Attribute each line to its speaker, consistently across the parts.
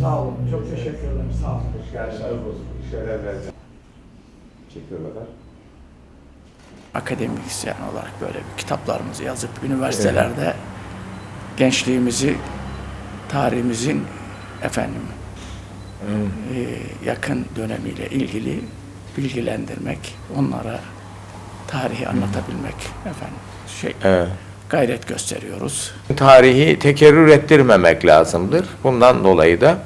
Speaker 1: Sağ olun. Çok teşekkür ederim. Sağ olun.
Speaker 2: Hoş geldiniz. Şeref verdiniz. Çekiyor bakar.
Speaker 1: Akademisyen olarak böyle bir kitaplarımızı yazıp üniversitelerde gençliğimizi, tarihimizin efendim e, yakın dönemiyle ilgili bilgilendirmek, onlara tarihi anlatabilmek efendim şey
Speaker 2: Evet.
Speaker 1: Gayret gösteriyoruz.
Speaker 2: Tarihi tekerrür ettirmemek lazımdır. Bundan dolayı da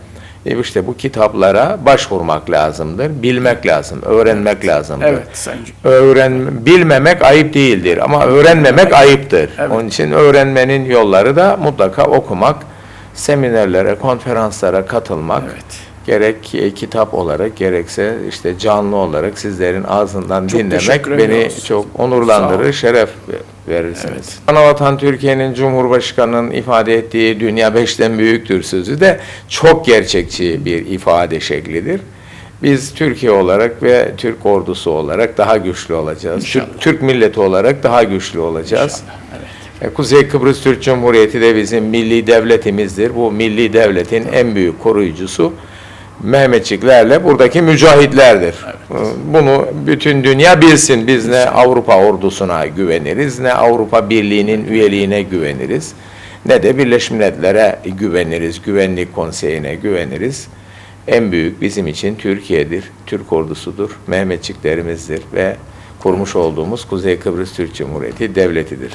Speaker 2: e, işte bu kitaplara başvurmak lazımdır. Bilmek lazım, öğrenmek lazımdır.
Speaker 1: Evet Sayın
Speaker 2: Öğren bilmemek ayıp değildir ama öğrenmemek ayıptır.
Speaker 1: Evet.
Speaker 2: Onun için öğrenmenin yolları da mutlaka okumak, seminerlere, konferanslara katılmak.
Speaker 1: Evet.
Speaker 2: Gerek e, kitap olarak gerekse işte canlı olarak sizlerin ağzından
Speaker 1: Çok
Speaker 2: dinlemek beni çok onurlandırır, şeref verirsiniz.
Speaker 1: Evet.
Speaker 2: Anavatan Türkiye'nin Cumhurbaşkanı'nın ifade ettiği dünya beşten büyüktür sözü de çok gerçekçi bir ifade şeklidir. Biz Türkiye olarak ve Türk ordusu olarak daha güçlü olacağız. Türk. Türk milleti olarak daha güçlü olacağız.
Speaker 1: İnşallah, Evet.
Speaker 2: E, Kuzey Kıbrıs Türk Cumhuriyeti de bizim milli devletimizdir. Bu milli devletin en büyük koruyucusu Mehmetçiklerle buradaki mücahitlerdir. Evet. Bunu bütün dünya bilsin. Biz ne Avrupa ordusuna güveniriz, ne Avrupa Birliği'nin üyeliğine güveniriz, ne de Birleşmiş Milletler'e güveniriz, Güvenlik Konseyi'ne güveniriz. En büyük bizim için Türkiye'dir, Türk ordusudur, Mehmetçiklerimizdir ve kurmuş olduğumuz Kuzey Kıbrıs Türk Cumhuriyeti devletidir.